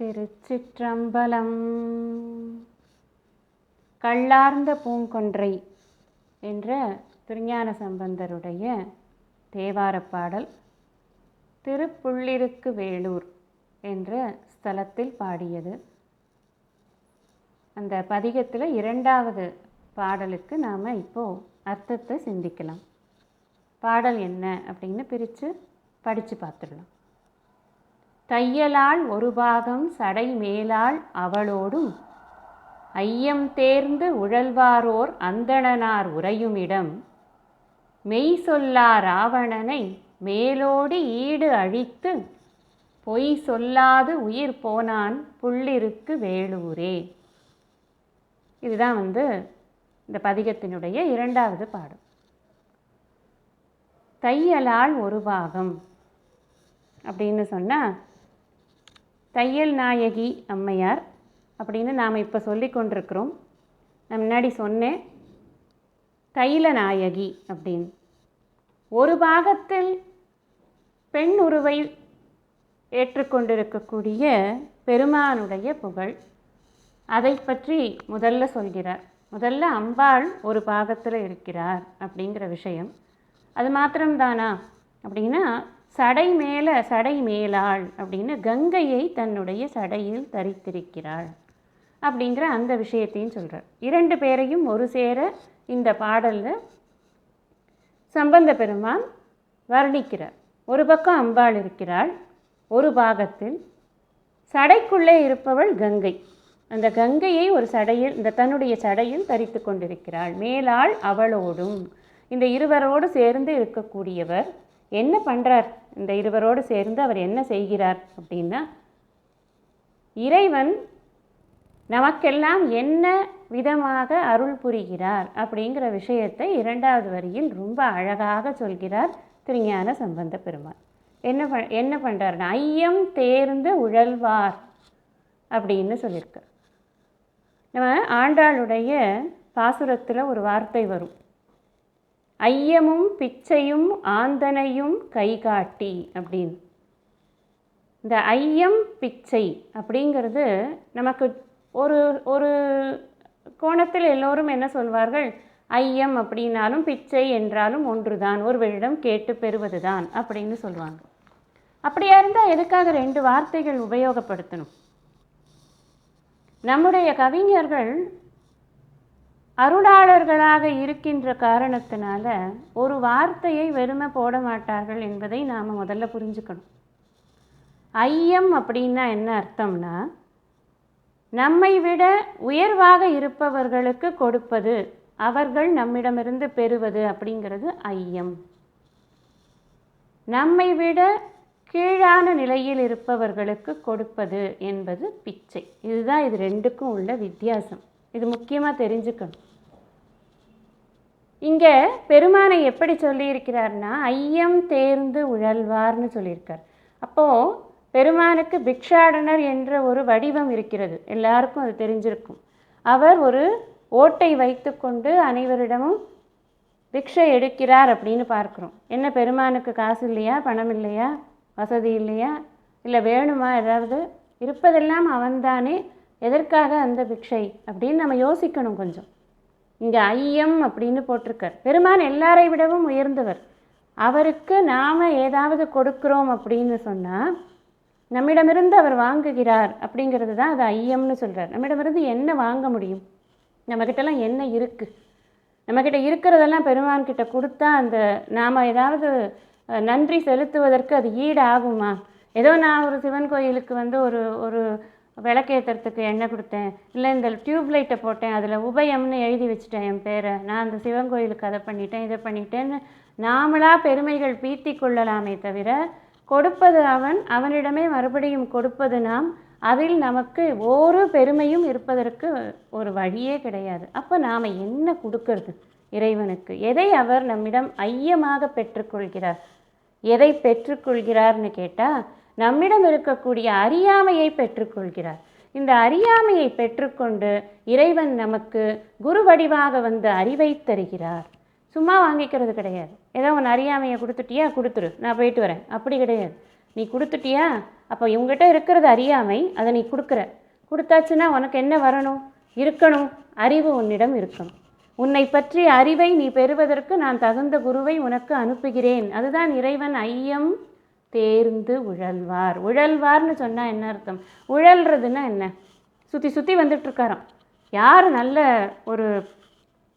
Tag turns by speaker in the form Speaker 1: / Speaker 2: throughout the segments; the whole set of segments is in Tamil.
Speaker 1: திருச்சிற்றம்பலம். கள்ளார்ந்த பூங்கொன்றை என்ற திருஞான சம்பந்தருடைய தேவாரப் பாடல் திருப்புள்ளிருக்கு வேலூர் என்ற ஸ்தலத்தில் பாடியது. அந்த பதிகத்தில் இரண்டாவது பாடலுக்கு நாம் இப்போது அர்த்தத்தை சிந்திக்கலாம். பாடல் என்ன அப்படின்னு பிரித்து படித்து பார்த்துடலாம். தையலால் ஒரு பாகம் சடை மேலாள் அவளோடும் ஐயம் தேர்ந்து உழல்வாரோர் அந்தணனார் உறையுமிடம். மெய் சொல்லா ராவணனை மேலோடு ஈடு அழித்து பொய் சொல்லாது உயிர் போனான் புள்ளிருக்கு வேலூரே. இதுதான் வந்து இந்த பதிகத்தினுடைய இரண்டாவது பாடம். தையலால் ஒரு பாகம் அப்படின்னு சொன்னால் தையல் நாயகி அம்மையார் அப்படின்னு நாம் இப்போ சொல்லி கொண்டிருக்கிறோம். நான் முன்னாடி சொன்னேன். தைல நாயகி அப்படின்னு. ஒரு பாகத்தில் பெண் உருவை ஏற்றுக்கொண்டிருக்கக்கூடிய பெருமானுடைய புகழ். அதை பற்றி முதல்ல சொல்கிறார். முதல்ல அம்பாள் ஒரு பாகத்தில் இருக்கிறார் அப்படிங்கிற விஷயம். அது மாத்திரம்தானா அப்படின்னா சடை மேலே சடை மேலாள் அப்படின்னு கங்கையை தன்னுடைய சடையில் தரித்திருக்கிறாள் அப்படிங்கிற அந்த விஷயத்தையும் சொல்கிறார் இரண்டு பேரையும் ஒரு சேர இந்த பாடலில் சம்பந்த பெருமான் வர்ணிக்கிறார். ஒரு பக்கம் அம்பாள் இருக்கிறாள் ஒரு பாகத்தில் சடைக்குள்ளே இருப்பவள் கங்கை. அந்த கங்கையை ஒரு சடையில் இந்த தன்னுடைய சடையில் தரித்து கொண்டிருக்கிறாள். மேலாள் அவளோடும். இந்த இருவரோடு சேர்ந்து இருக்கக்கூடியவர் என்ன பண்ணுறார் இந்த இருவரோடு சேர்ந்து அவர் என்ன செய்கிறார் அப்படின்னா இறைவன் நமக்கெல்லாம் என்ன விதமாக அருள் புரிகிறார் அப்படிங்கிற விஷயத்தை இரண்டாவது வரியில் ரொம்ப அழகாக சொல்கிறார் திருஞான சம்பந்த பெருமாள் என்ன ப என்ன பண்ணுறாருன்னா ஐயம் தேர்ந்து உழல்வார் அப்படின்னு சொல்லியிருக்கார். நம்ம ஆண்டாளுடைய பாசுரத்தில் ஒரு வார்த்தை வரும். ஐயமும் பிச்சையும் ஆந்தனையும் கைகாட்டி அப்படின்னு. இந்த ஐயம் பிச்சை அப்படிங்கிறது நமக்கு ஒரு ஒரு கோணத்தில் எல்லோரும் என்ன சொல்வார்கள்? ஐயம் அப்படின்னாலும் பிச்சை என்றாலும் ஒன்றுதான். ஒருவரிடம் கேட்டு பெறுவதுதான் அப்படின்னு சொல்லுவாங்க அப்படியா இருந்தால் எதுக்காக ரெண்டு வார்த்தைகள் உபயோகப்படுத்தணும்? நம்முடைய கவிஞர்கள் அருளாளர்களாக இருக்கின்ற காரணத்தினால ஒரு வார்த்தையை வெறுமை போட மாட்டார்கள் என்பதை நாம் முதல்ல புரிஞ்சுக்கணும். ஐயம் அப்படின்னா என்ன அர்த்தம்னா நம்மை விட உயர்வாக இருப்பவர்களுக்கு கொடுப்பது அவர்கள் நம்மிடமிருந்து பெறுவது அப்படிங்கிறது ஐயம். நம்மை விட கீழான நிலையில் இருப்பவர்களுக்கு கொடுப்பது என்பது பிச்சை. இதுதான் இது ரெண்டுக்கும் உள்ள வித்தியாசம். இது முக்கியமாக தெரிஞ்சுக்கணும். இங்கே பெருமானை எப்படி சொல்லியிருக்கிறார்னா ஐயம் தேர்ந்து உழல்வார்னு சொல்லியிருக்கார். அப்போது பெருமானுக்கு பிக்ஷாடனர் என்ற ஒரு வடிவம் இருக்கிறது. எல்லாருக்கும் அது தெரிஞ்சிருக்கும். அவர் ஒரு ஓட்டை வைத்துக்கொண்டு அனைவரிடமும் பிக்ஷை எடுக்கிறார் அப்படின்னு பார்க்குறோம். என்ன பெருமானுக்கு காசு இல்லையா? பணம் இல்லையா? வசதி இல்லையா? இல்லை வேணுமா? ஏதாவது இருப்பதெல்லாம் அவன்தானே. எதற்காக அந்த பிக்ஷை? அப்படின்னு நம்ம யோசிக்கணும் கொஞ்சம். இங்கே ஐயம் அப்படின்னு போட்டிருக்கார். பெருமான் எல்லாரை விடவும் உயர்ந்தவர். அவருக்கு நாம் ஏதாவது கொடுக்குறோம் அப்படின்னு சொன்னால் நம்மிடமிருந்து அவர் வாங்குகிறார் அப்படிங்கிறது தான் அது ஐயம்னு சொல்கிறார் நம்மிடமிருந்து என்ன வாங்க முடியும்? நம்மக்கிட்டலாம் என்ன இருக்குது நம்மக்கிட்ட இருக்கிறதெல்லாம் பெருமான்கிட்ட கொடுத்தா அந்த நாம் ஏதாவது நன்றி செலுத்துவதற்கு அது ஈடு ஆகுமா ஏதோ நான் ஒரு சிவன் கோயிலுக்கு வந்து ஒரு ஒரு விளக்கேற்றுறதுக்கு எண்ணெய் கொடுத்தேன். இல்லை இந்த டியூப் லைட்டை போட்டேன். அதில் உபயம்னு எழுதி வச்சுட்டேன் என் பேரை. நான் அந்த சிவன் கோயிலுக்கு அதை பண்ணிட்டேன் இதை பண்ணிட்டேன்னு நாமளாக பெருமைகள் பீத்தி கொள்ளலாமே தவிர கொடுப்பது அவன் அவனிடமே மறுபடியும் கொடுப்பது நாம். அதில் நமக்கு ஒரு பெருமையும் இருப்பதற்கு ஒரு வழியே கிடையாது. அப்போ நாம் என்ன கொடுக்கறது இறைவனுக்கு? எதை அவர் நம்மிடம் ஐயமாக பெற்றுக்கொள்கிறார்? எதை பெற்றுக்கொள்கிறார்னு கேட்டால் நம்மிடம் இருக்கக்கூடிய அறியாமையை பெற்றுக்கொள்கிறார். இந்த அறியாமையை பெற்றுக்கொண்டு இறைவன் நமக்கு குரு வடிவாக வந்து அறிவை தருகிறார். சும்மா வாங்கிக்கிறது கிடையாது. ஏதோ உன் அறியாமையை கொடுத்துட்டியா? கொடுத்துரு. நான் போயிட்டு வரேன். அப்படி கிடையாது. நீ கொடுத்துட்டியா? அப்போ இவங்ககிட்ட இருக்கிறது அறியாமை அதை நீ கொடுக்குற. கொடுத்தாச்சுன்னா உனக்கு என்ன வரணும்? இருக்கணும். அறிவு உன்னிடம் இருக்கணும். உன்னை பற்றிய அறிவை நீ பெறுவதற்கு நான் தகுந்த குருவை உனக்கு அனுப்புகிறேன். அதுதான் இறைவன் ஐயம். தேர்ந்து உழல்வார். உழல்வார்னு சொன்னால் என்ன அர்த்தம்? உழல்றதுன்னா என்ன? சுற்றி சுற்றி வந்துட்டுருக்காராம். யார் நல்ல ஒரு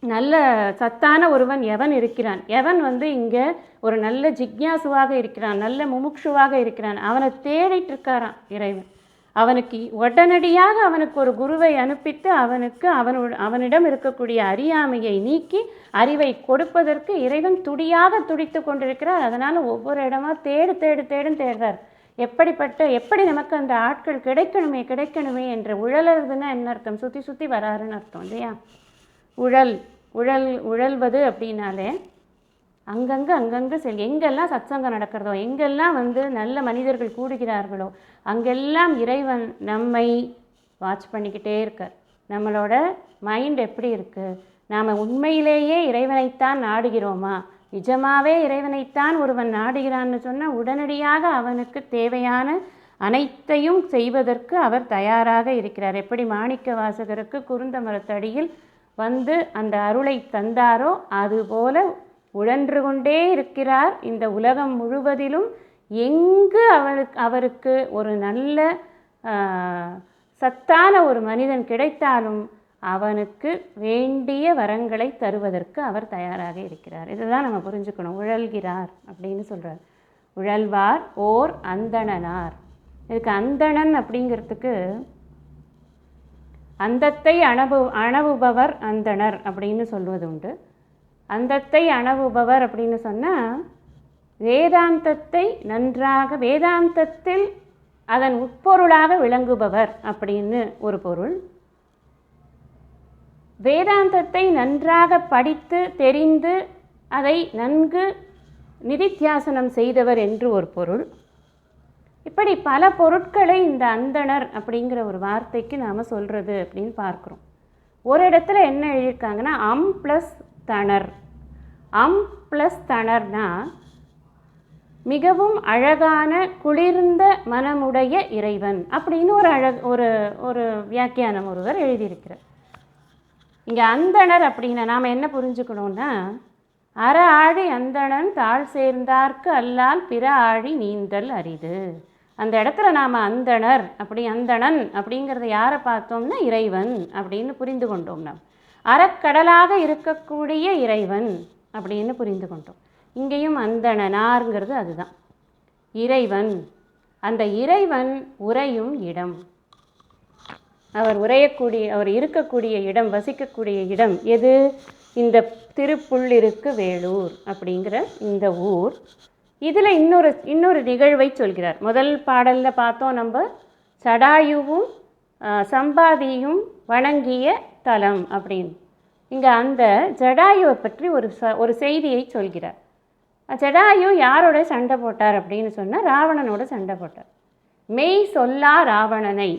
Speaker 1: நல்ல சத்தான ஒருவன் எவன் இருக்கிறான்? எவன் வந்து இங்கே ஒரு நல்ல ஜிக்யாசுவாக இருக்கிறான் நல்ல முமுட்சுவாக இருக்கிறான்? அவனை தேடிட்டு இருக்காரான் இறைவன். அவனுக்கு உடனடியாக அவனுக்கு ஒரு குருவை அனுப்பித்து அவனுக்கு அவனு அவனிடம் இருக்கக்கூடிய அறியாமையை நீக்கி அறிவை கொடுப்பதற்கு இறைவன் துடியாக துடித்து கொண்டிருக்கிறார். அதனால் ஒவ்வொரு இடமா தேடு தேடு தேடும் தேடுறார். எப்படிப்பட்ட எப்படி நமக்கு அந்த ஆட்கள் கிடைக்கணுமே கிடைக்கணுமே என்று உழலுறதுன்னா என்ன அர்த்தம்? சுற்றி சுற்றி வராருன்னு அர்த்தம் இல்லையா? உழல் உழல் உழல்வது அப்படின்னாலே அங்கங்கே அங்கங்கே செல் எங்கெல்லாம் சத்சங்கம் நடக்கிறதோ எங்கெல்லாம் வந்து நல்ல மனிதர்கள் கூடுகிறார்களோ அங்கெல்லாம் இறைவன் நம்மை வாட்ச் பண்ணிக்கிட்டே இருக்கார். நம்மளோட மைண்ட் எப்படி இருக்குது நாம் உண்மையிலேயே இறைவனைத்தான் நாடுகிறோமா? நிஜமாவே இறைவனைத்தான் ஒருவன் நாடுகிறான்னு சொன்னால் உடனடியாக அவனுக்கு தேவையான அனைத்தையும் செய்வதற்கு அவர் தயாராக இருக்கிறார். எப்படி மாணிக்க வாசகருக்கு குருந்த மரத்தடியில் வந்து அந்த அருளை தந்தாரோ அதுபோல உழன்று கொண்டே இருக்கிறார். இந்த உலகம் முழுவதிலும் எங்கு அவளுக்கு அவருக்கு ஒரு நல்ல சத்தான ஒரு மனிதன் கிடைத்தாலும் அவனுக்கு வேண்டிய வரங்களை தருவதற்கு அவர் தயாராக இருக்கிறார். இதுதான் நம்ம புரிஞ்சுக்கணும். உழல்கிறார் அப்படின்னு சொல்கிறார் உழல்வார் ஓர் அந்தணனார். இதுக்கு அந்தணன் அப்படிங்கிறதுக்கு அந்தத்தை அணபு அணவுபவர் அந்தணர் அப்படின்னு சொல்வது உண்டு அந்தத்தை அணவுபவர் அப்படின்னு சொன்னால் வேதாந்தத்தை நன்றாக வேதாந்தத்தில் அதன் உட்பொருளாக விளங்குபவர் அப்படின்னு ஒரு பொருள். வேதாந்தத்தை நன்றாக படித்து தெரிந்து அதை நன்கு நிதித்தியாசனம் செய்தவர் என்று ஒரு பொருள். இப்படி பல பொருட்களை இந்த அந்தணர் அப்படிங்கிற ஒரு வார்த்தைக்கு நாம் சொல்கிறது அப்படின்னு பார்க்குறோம். ஒரு இடத்துல என்ன எழுதியிருக்காங்கன்னா அம் ப்ளஸ் தணர். அம் ப்ளஸ் தணர்னா மிகவும் அழகான குளிர்ந்த மனமுடைய இறைவன் அப்படின்னு ஒரு அழ ஒரு ஒரு வியாக்கியானம் ஒருவர் எழுதியிருக்கிறார். இங்கே அந்தணர் அப்படின்னா நாம் என்ன புரிஞ்சுக்கணும்னா அற ஆழி அந்தணன் தாழ் சேர்ந்தார்க்கு அல்லால் பிற ஆழி நீந்தல் அரிது. அந்த இடத்துல நாம் அந்தணர் அப்படி அந்தணன் அப்படிங்கிறத யாரை பார்த்தோம்னா இறைவன் அப்படின்னு புரிந்து கொண்டோம் நாம். அறக்கடலாக இருக்கக்கூடிய இறைவன். அப்படின்னு புரிந்து கொண்டோம் இங்கேயும் அந்தணனாருங்கிறது அதுதான். இறைவன் அந்த இறைவன் உறையும் இடம். அவர் உரையக்கூடிய அவர் இருக்கக்கூடிய இடம் வசிக்கக்கூடிய இடம் எது? இந்த திருப்புள்ளிருக்கு வேலூர் அப்படிங்கிற இந்த ஊர். இதில் இன்னொரு இன்னொரு நிகழ்வை சொல்கிறார். முதல் பாடலில் பார்த்தோம் நம்ம சடாயுவும் சம்பாதியும் வணங்கிய தலம் அப்படின்னு. இங்கே அந்த ஜடாயுவை பற்றி ஒரு ச ஒரு செய்தியை சொல்கிறார். ஜடாயு யாரோட சண்டை போட்டார் அப்படின்னு சொன்னால் ராவணனோட சண்டை போட்டார். மெய் சொல்லா ராவணனை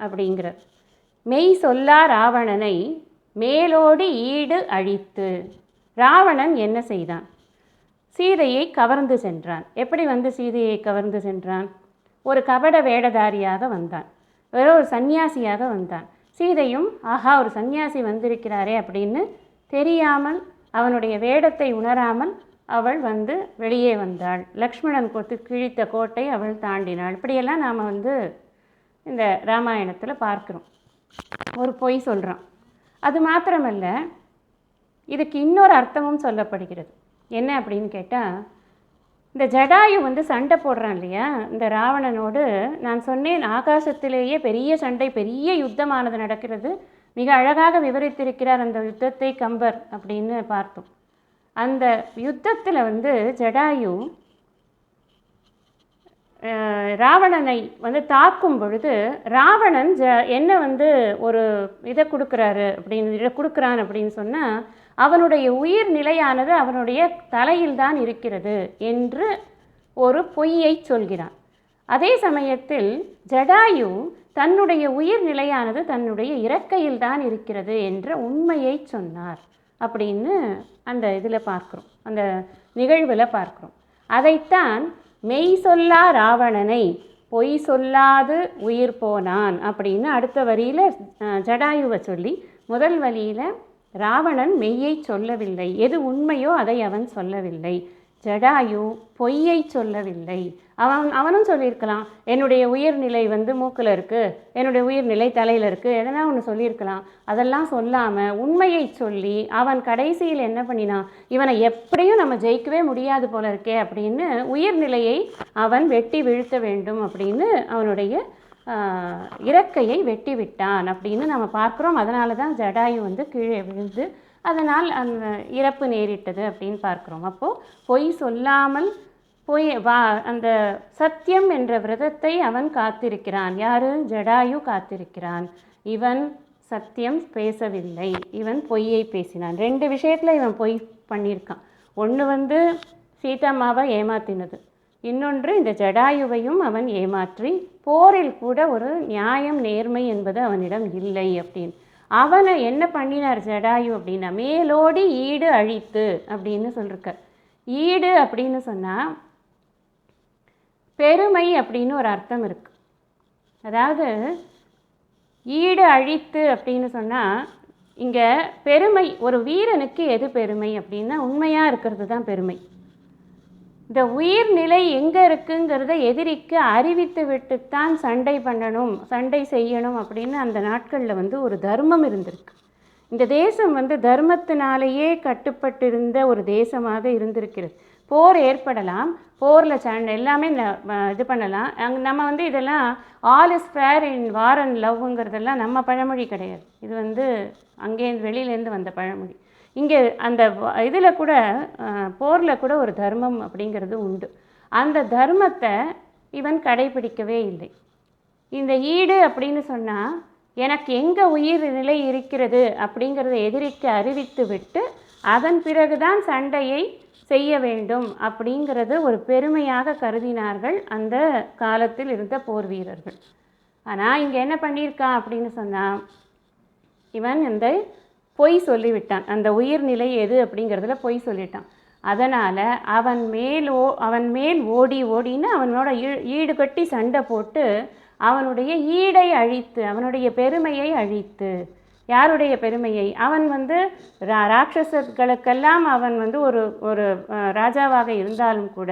Speaker 1: அப்படிங்கிறார். மெய் சொல்லா ராவணனை மேலோடு ஈடு அழித்து ராவணன் என்ன செய்தான்? சீதையை கவர்ந்து சென்றான். எப்படி வந்து சீதையை கவர்ந்து சென்றான்? ஒரு கபட வேடதாரியாக வந்தான். வெறும் ஒரு சந்நியாசியாக வந்தான். சீதையும் ஆஹா ஒரு சந்நியாசி வந்திருக்கிறாரே அப்படின்னு தெரியாமல் அவனுடைய வேடத்தை உணராமல் அவள் வந்து வெளியே வந்தாள். லக்ஷ்மணன் கொத்து கிழித்த கோட்டை அவள் தாண்டினாள். இப்படியெல்லாம் நாம் வந்து இந்த ராமாயணத்தில் பார்க்குறோம். ஒரு பொய் சொல்கிறான் அது மாத்திரமல்ல இதுக்கு இன்னொரு அர்த்தமும் சொல்லப்படுகிறது. என்ன அப்படின்னு கேட்டால் இந்த ஜடாயு வந்து சண்டை போடுறான் இல்லையா? இந்த ராவணனோடு நான் சொன்னேன் ஆகாசத்திலேயே பெரிய சண்டை பெரிய யுத்தமானது நடக்கிறது. மிக அழகாக விவரித்திருக்கிறார் அந்த யுத்தத்தை கம்பர் அப்படின்னு பார்த்தோம். அந்த யுத்தத்தில் வந்து ஜடாயு ராவணனை வந்து தாக்கும் பொழுது ராவணன் ஜ என்ன வந்து ஒரு இதை கொடுக்குறாரு அப்படின்னு இதை கொடுக்குறான் அப்படின்னு சொன்னால் அவனுடைய உயிர் நிலையானது அவனுடைய தலையில்தான் இருக்கிறது என்று ஒரு பொய்யை சொல்கிறான். அதே சமயத்தில் ஜடாயு தன்னுடைய உயிர் நிலையானது தன்னுடைய இறக்கையில் தான் இருக்கிறது என்ற உண்மையை சொன்னார் அப்படின்னு அந்த இதில் பார்க்குறோம். அந்த நிகழ்வில் பார்க்குறோம். அதைத்தான் மெய் சொல்லா ராவணனை பொய் சொல்லாது உயிர் போனான் அப்படின்னு அடுத்த வரியில் ஜடாயுவை சொல்லி முதல் வரியில் ராவணன் மெய்யை சொல்லவில்லை. எது உண்மையோ அதை அவன் சொல்லவில்லை. ஜடாயு பொய்யை சொல்லவில்லை. அவன் அவனும் சொல்லியிருக்கலாம் என்னுடைய உயிர்நிலை வந்து மூக்கில் இருக்குது என்னுடைய உயிர்நிலை தலையில் இருக்குது எதனா ஒன்று சொல்லியிருக்கலாம். அதெல்லாம் சொல்லாமல் உண்மையை சொல்லி அவன் கடைசியில் என்ன பண்ணினான்? இவனை எப்படியும் நம்ம ஜெயிக்கவே முடியாது போல இருக்கே அப்படின்னு உயிர்நிலையை அவன் வெட்டி வீழ்த்த வேண்டும் அப்படின்னு அவனுடைய இறக்கையை வெட்டி விட்டான் அப்படின்னு நம்ம பார்க்குறோம். அதனால தான் ஜடாயு வந்து கீழே விழுந்து அதனால் அந்த இறப்பு நேரிட்டது அப்படின்னு பார்க்குறோம். அப்போது பொய் சொல்லாமல் பொய் வா அந்த சத்தியம் என்ற விரதத்தை அவன் காத்திருக்கிறான். யாரு? ஜடாயு காத்திருக்கிறான். இவன் சத்தியம் பேசவில்லை. இவன் பொய்யை பேசினான். ரெண்டு விஷயத்தில் இவன் பொய் பண்ணியிருக்கான். ஒன்று வந்து சீதாம்மாவை ஏமாத்தினது. இன்னொன்று இந்த ஜடாயுவையும் அவன் ஏமாற்றி போரில் கூட ஒரு நியாயம் நேர்மை என்பது அவனிடம் இல்லை அப்படின்னு. அவனை என்ன பண்ணினார் ஜடாயு அப்படின்னா மேலோடி ஈடு அழித்து அப்படின்னு சொல்லியிருக்க ஈடு அப்படின்னு சொன்னால் பெருமை அப்படின்னு ஒரு அர்த்தம் இருக்கு. அதாவது ஈடு அழித்து அப்படின்னு சொன்னால் இங்கே பெருமை ஒரு வீரனுக்கு எது பெருமை அப்படின்னா உண்மையாக இருக்கிறது தான் பெருமை. இந்த உயிர்நிலை எங்கே இருக்குங்கிறத எதிரிக்கு அறிவித்து விட்டுத்தான் சண்டை பண்ணணும் சண்டை செய்யணும் அப்படின்னு அந்த நாட்களில் வந்து ஒரு தர்மம் இருந்திருக்கு. இந்த தேசம் வந்து தர்மத்தினாலேயே கட்டுப்பட்டிருந்த ஒரு தேசமாக இருந்திருக்கிறது. போர் ஏற்படலாம் போரில் சண்டை எல்லாமே ந- இது பண்ணலாம். அங்கே நம்ம வந்து இதெல்லாம் all is fair in war and லவ்ங்கிறதெல்லாம் நம்ம பழமொழி கிடையாது. இது வந்து அங்கேருந்து வெளியிலேருந்து வந்த பழமொழி. இங்கே அந்த இதில் கூட போரில் கூட ஒரு தர்மம் அப்படிங்கிறது உண்டு. அந்த தர்மத்தை இவன் கடைபிடிக்கவே இல்லை. இந்த ஈடு அப்படின்னு சொன்னால் எனக்கு எங்கே உயிர் நிலை இருக்கிறது அப்படிங்கிறத எதிரிக்கு அறிவித்து விட்டு அதன் பிறகுதான் சண்டையை செய்ய வேண்டும் அப்படிங்கிறது ஒரு பெருமையாக கருதினார்கள் அந்த காலத்தில் இருந்த போர் வீரர்கள். ஆனால் இங்கே என்ன பண்ணியிருக்கான் அப்படின்னு சொன்னால் இவன் இந்த பொய் சொல்லிவிட்டான். அந்த உயிர்நிலை எது அப்படிங்கிறதுல பொய் சொல்லிட்டான். அதனால் அவன் மேல் ஓ அவன் மேல் ஓடி ஓடின்னு அவனோட ஈ ஈடு கட்டி சண்டை போட்டு அவனுடைய ஈடை அழித்து அவனுடைய பெருமையை அழித்து யாருடைய பெருமையை? அவன் வந்து ரா ராட்சசர்களுக்கெல்லாம் அவன் வந்து ஒரு ஒரு ராஜாவாக இருந்தாலும் கூட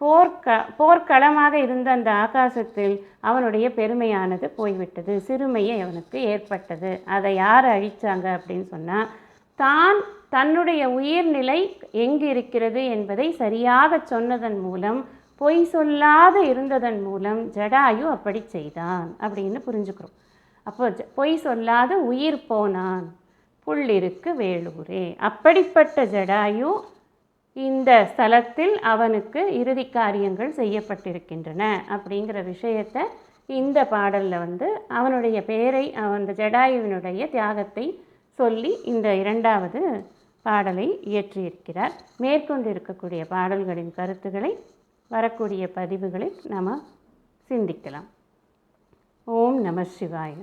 Speaker 1: போர்க்க போர்க்களமாக இருந்த அந்த ஆகாசத்தில் அவனுடைய பெருமையானது போய்விட்டது. சிறுமையை அவனுக்கு ஏற்பட்டது. அதை யார் அழிச்சாங்க அப்படின்னு சொன்னால் தான் தன்னுடைய உயிர்நிலை எங்கு இருக்கிறது என்பதை சரியாக சொன்னதன் மூலம் பொய் சொல்லாத இருந்ததன் மூலம் ஜடாயு அப்படி செய்தான் அப்படின்னு புரிஞ்சுக்கிறோம். அப்போ பொய் சொல்லாத உயிர் போனான். புள்ளிருக்கு வேலூரே. அப்படிப்பட்ட ஜடாயு இந்த ஸ்தலத்தில் அவனுக்கு இறுதி காரியங்கள் செய்யப்பட்டிருக்கின்றன. அப்படிங்கிற விஷயத்தை இந்த பாடலில் வந்து அவனுடைய பெயரை அந்த ஜடாயுவினுடைய தியாகத்தை சொல்லி இந்த இரண்டாவது பாடலை இயற்றியிருக்கிறார். மேற்கொண்டு இருக்கக்கூடிய பாடல்களின் கருத்துக்களை வரக்கூடிய பதிவுகளில் நாம் சிந்திக்கலாம். ओम नमः शिवाय।